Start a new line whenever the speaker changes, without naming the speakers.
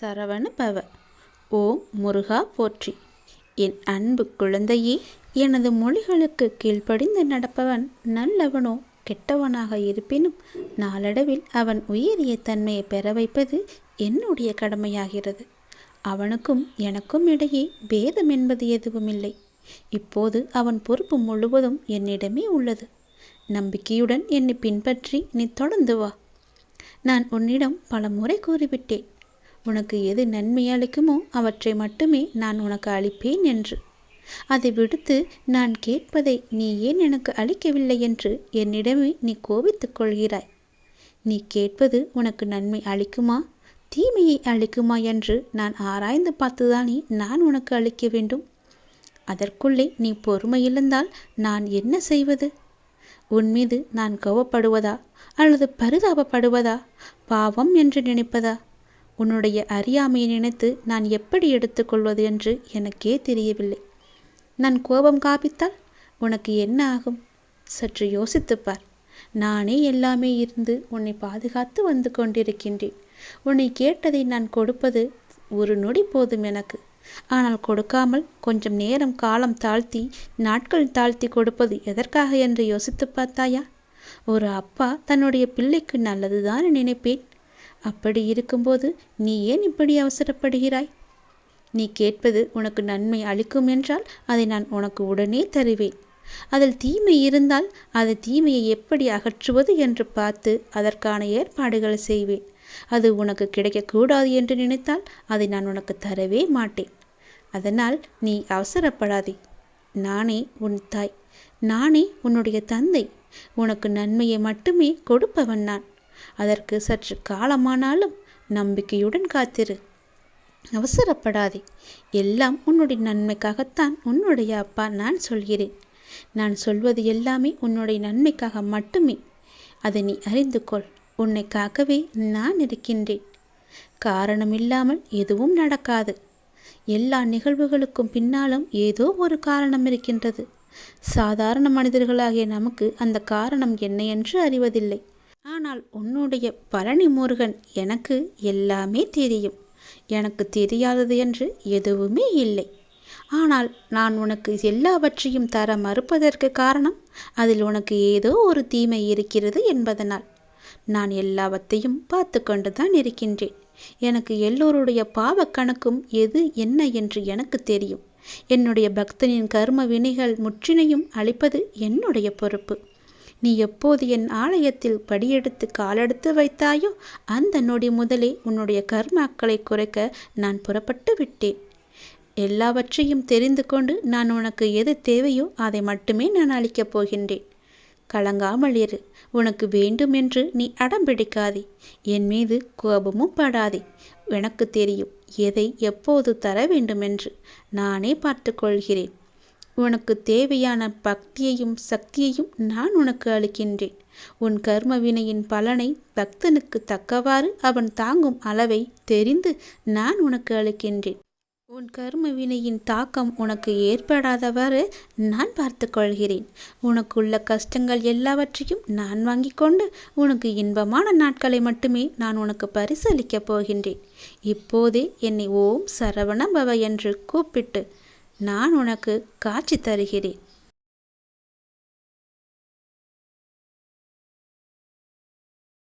சரவண பவ ஓம் முருகா போற்றி. என் அன்பு குழந்தையே எனது மொழிகளுக்கு கீழ்ப்படிந்து நடப்பவன் நல்லவனோ கெட்டவனாக இருப்பினும் நாளடைவில் அவன் உயரிய தன்மையை பெற வைப்பது என்னுடைய கடமையாகிறது. அவனுக்கும் எனக்கும் இடையே பேதம் என்பது எதுவும் இல்லை இப்போது அவன் பொறுப்பு முழுவதும் என்னிடமே உள்ளது. நம்பிக்கையுடன் என்னை பின்பற்றி நீ தொடர்ந்து வா. நான் உன்னிடம் பல முறை கூறிவிட்டேன். உனக்கு எது நன்மை அளிக்குமோ அவற்றை மட்டுமே நான் உனக்கு அளிப்பேன் என்று. அதை விடுத்து நான் கேட்பதை நீ ஏன் எனக்கு அளிக்கவில்லை என்று என்னிடமே நீ கோபித்துக் கொள்கிறாய். நீ கேட்பது உனக்கு நன்மை அளிக்குமா? தீமையை அளிக்குமா என்று நான் ஆராய்ந்து பார்த்துதானே நான் உனக்கு அளிக்க வேண்டும். அதற்குள்ளே நீ பொறுமை இருந்தால் நான் என்ன செய்வது? உன் மீது நான் கோவப்படுவதா? அல்லது பரிதாபப்படுவதா? பாவம் என்று நினைப்பதா? உன்னுடைய அறியாமையை நினைத்து நான் எப்படி எடுத்துக்கொள்வது என்று எனக்கே தெரியவில்லை. நான் கோபம் காப்பித்தால் உனக்கு என்ன ஆகும்? சற்று யோசித்துப்பார் நானே எல்லாமே இருந்து உன்னை பாதுகாத்து வந்து கொண்டிருக்கின்றேன். உன்னை கேட்டதை நான் கொடுப்பது ஒரு நொடி போதும் எனக்கு. ஆனால் கொடுக்காமல் கொஞ்சம் நேரம் காலம் தாழ்த்தி நாட்கள் தாழ்த்தி கொடுப்பது எதற்காக என்று யோசித்து பார்த்தாயா? ஒரு அப்பா தன்னுடைய பிள்ளைக்கு நல்லதுதான் நினைப்பேன். அப்படி இருக்கும்போது நீ ஏன் இப்படி அவசரப்படுகிறாய்? நீ கேட்பது உனக்கு நன்மை அளிக்கும் என்றால் அதை நான் உனக்கு உடனே தருவேன். அதில் தீமை இருந்தால் அது தீமையை எப்படி அகற்றுவது என்று பார்த்து அதற்கான ஏற்பாடுகள் செய்வேன். அது உனக்கு கிடைக்கக்கூடாது என்று நினைத்தால் அதை நான் உனக்கு தரவே மாட்டேன். அதனால் நீ அவசரப்படாதே. நானே உன் தாய். நானே உன்னுடைய தந்தை. உனக்கு நன்மையை மட்டுமே கொடுப்பவன் நான். அதற்கு சற்று காலமானாலும் நம்பிக்கையுடன் காத்திரு. அவசரப்படாதே. எல்லாம் உன்னுடைய நன்மைக்காகத்தான். உன்னுடைய அப்பா நான் சொல்கிறேன். நான் சொல்வது எல்லாமே உன்னுடைய நன்மைக்காக மட்டுமே. அதை நீ அறிந்து கொள். உன்னை காக்கவே நான் இருக்கின்றேன். காரணம் இல்லாமல் எதுவும் நடக்காது. எல்லா நிகழ்வுகளுக்கும் பின்னாலும் ஏதோ ஒரு காரணம் இருக்கின்றது. சாதாரண மனிதர்களாகிய நமக்கு அந்த காரணம் என்ன என்று அறிவதில்லை. ஆனால் உன்னுடைய பழனி முருகன் எனக்கு எல்லாமே தெரியும். எனக்கு தெரியாதது என்று எதுவுமே இல்லை. ஆனால் நான் உனக்கு எல்லாவற்றையும் தர மறுப்பதற்கு காரணம் அதில் உனக்கு ஏதோ ஒரு தீமை இருக்கிறது என்பதனால். நான் எல்லாவற்றையும் பார்த்து கொண்டுதான் இருக்கின்றேன். எனக்கு எல்லோருடைய பாவ கணக்கும் எது என்ன என்று எனக்கு தெரியும். என்னுடைய பக்தனின் கர்ம வினைகள் முற்றினையும் அளிப்பது என்னுடைய பொறுப்பு. நீ எப்போது என் ஆலயத்தில் படியெடுத்து காலெடுத்து வைத்தாயோ அந்த நொடி முதலே உன்னுடைய கர்மாக்களை குறைக்க நான் புறப்பட்டு விட்டேன். எல்லாவற்றையும் தெரிந்து கொண்டு நான் உனக்கு எது தேவையோ அதை மட்டுமே நான் அளிக்கப் போகின்றேன். கலங்காமல் இரு. உனக்கு வேண்டும் என்று நீ அடம் பிடிக்காதே. என் மீது கோபமும் படாதே. எனக்கு தெரியும் எதை எப்போது தர வேண்டுமென்று நானே பார்த்து கொள்கிறேன். உனக்கு தேவையான பக்தியையும் சக்தியையும் நான் உனக்கு அளிக்கின்றேன். உன் கர்ம வினையின் பலனை பக்தனுக்கு தக்கவாறு அவன் தாங்கும் அளவை தெரிந்து நான் உனக்கு அளிக்கின்றேன். உன் கர்ம வினையின் தாக்கம் உனக்கு ஏற்படாதவாறு நான் பார்த்து கொள்கிறேன். உனக்குள்ள கஷ்டங்கள் எல்லாவற்றையும் நான் வாங்கி கொண்டு உனக்கு இன்பமான நாட்களை மட்டுமே நான் உனக்கு பரிசளிக்கப் போகின்றேன். இப்போதே என்னை ஓம் சரவண பவ என்று கூப்பிட்டு நான் உனக்கு காட்சி தருகிறேன்.